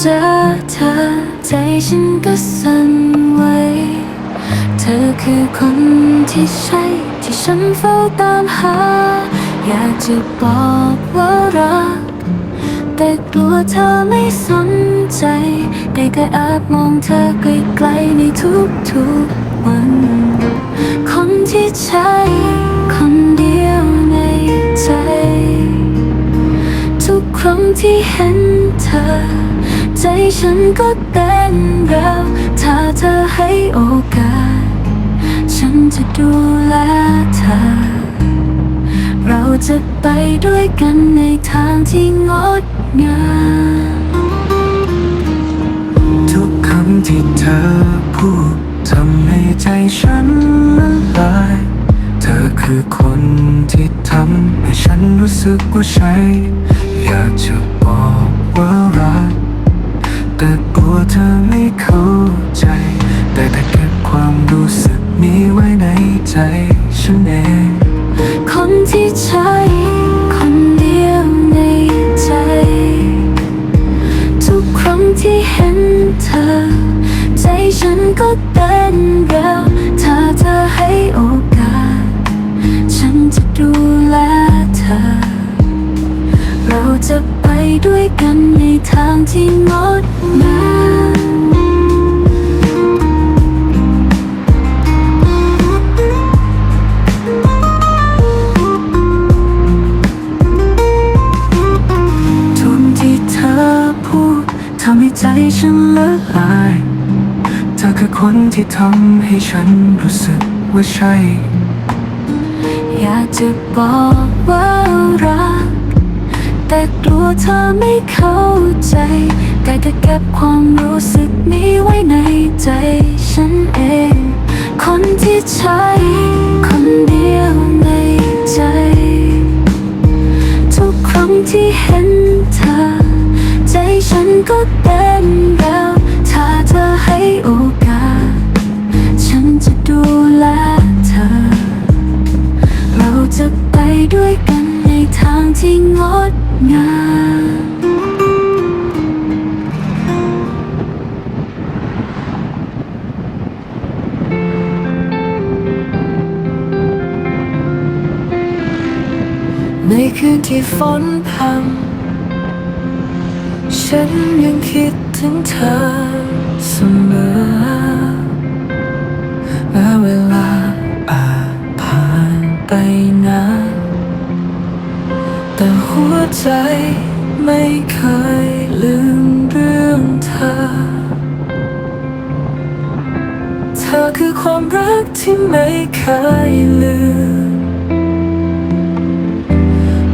เจอเธอใจฉันก็สั่นไหวเธอคือคนที่ใช่ที่ฉันเฝ้าตามหา อยากจะบอกว่ารัก แต่กลัวเธอไม่สนใจ ได้แต่แอบมองเธอไกลๆในทุกๆวัน คนที่ใช่คนเดียวในใจ ทุกครั้งที่เห็นเธอ ใจฉันก็เต้นเร็วถ้าเธอให้โอกาส ฉันจะดูแลเธอ เราจะไปด้วยกันในทางที่งดงามทุกคำที่เธอพูดทำให้ใจฉันละลายเธอคือคนที่ทำให้ฉันรู้สึกว่าใช่ อยากจะบอกว่า ด้วยกันในทางที่งดงามทุกที่เธอพูดทำให้ใจฉันละลาย เธอคือคนที่ทำให้ฉันรู้สึกว่าใช่ อยากจะบอกว่ารัก แต่กลัวเธอไม่เข้าใจแต่จะเก็บความรู้สึกนี้ไว้ในใจ ฉันเอง คนที่ใช่คนเดียวในใจ ทุกครั้งที่เห็นเธอ ใจฉันก็เต้นแร็ว งามในคืนที่ฝนพรำฉันยังคิดถึงเธอเสมอแม้เวลา หัวใจไม่เคยลืมเรื่องเธอ เธอคือความรักที่ไม่เคยลืม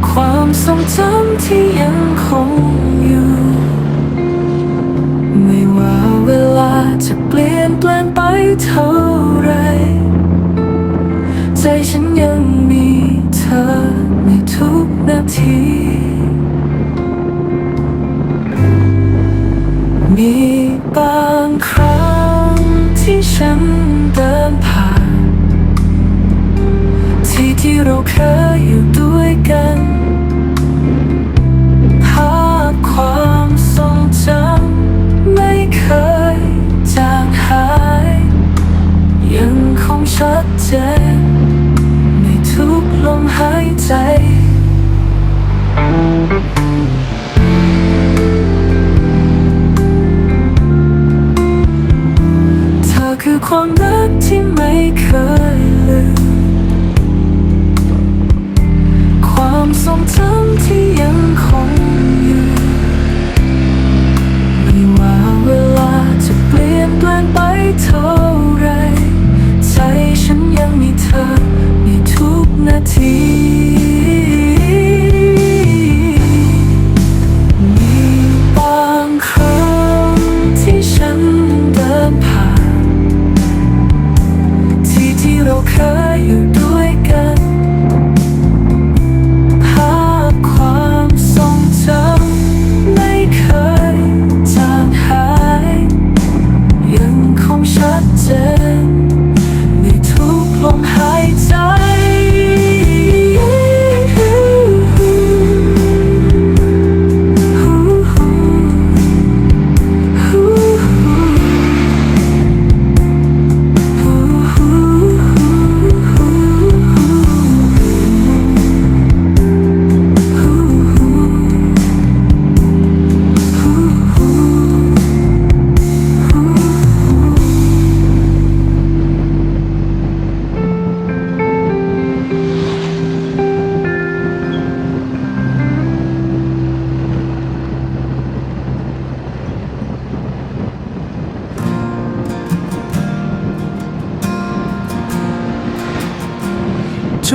ความทรงจำที่ยังคงอยู่ ไม่ว่าเวลาจะเปลี่ยนแปลงไปเท่า ทุกนาที มีบางครั้งที่ฉันเดินผ่าน ที่ที่เราเคยอยู่ด้วยกันภาพความทรงจำไม่เคยจางหาย ยังคงชัดเจนในทุกลมหายใจ คือความรักที่ไม่เคย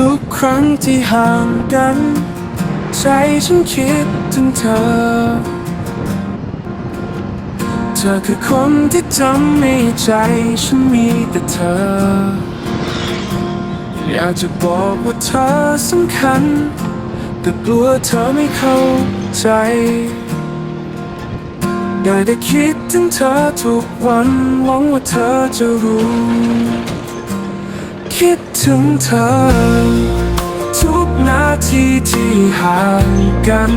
ทุกครั้งที่ห่างกัน ใจฉันคิดถึงเธอ เธอคือคนที่ทำให้ใจฉันมีแต่เธอ อยากจะบอกว่าเธอสำคัญ แต่กลัวเธอไม่เข้าใจได้แต่คิดถึงเธอทุกวันหวังว่าเธอจะรู้ คิดถึงเธอ ทุกนาทีที่ห่างกัน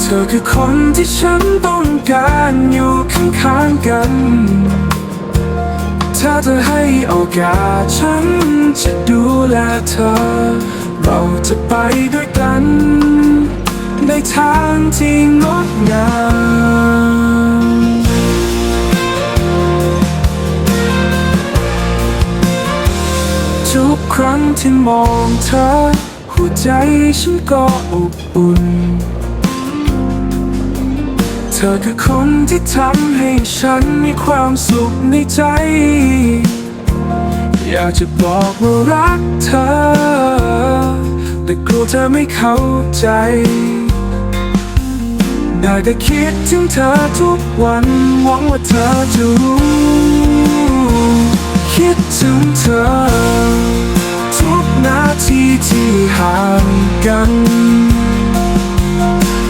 เธอคือคนที่ฉันต้องการอยู่ข้างๆกัน ถ้าเธอให้โอกาสฉันจะดูแลเธอ เราจะไปด้วยกัน ในทางที่งดงาม ที่มองเธอ หัวใจฉันก็อบอุ่น เธอคือคนที่ทำให้ฉันมีความสุขในใจ อยากจะบอกว่ารักเธอ แต่กลัวเธอไม่เข้าใจ ได้แต่คิดถึงเธอทุกวันหวังว่าเธอจะรู้ กัน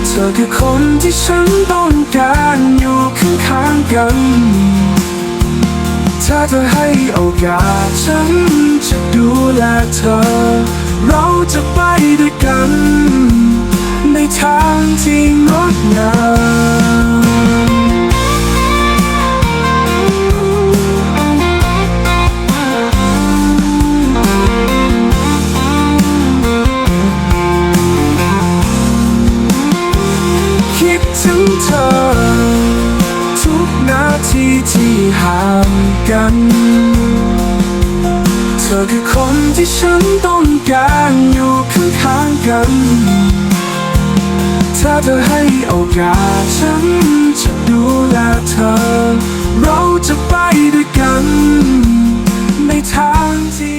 เธอคือคนที่ฉันต้องการอยู่ข้างๆกัน ถ้าเธอให้โอกาสฉันจะดูแลเธอ เราจะไปด้วยกัน ในทางที่งดงาม คนที่ฉันต้องการอยู่ข้างๆกัน ถ้าเธอให้โอกาสฉันจะดูแลเธอ เราจะไปด้วยกัน ในทางที่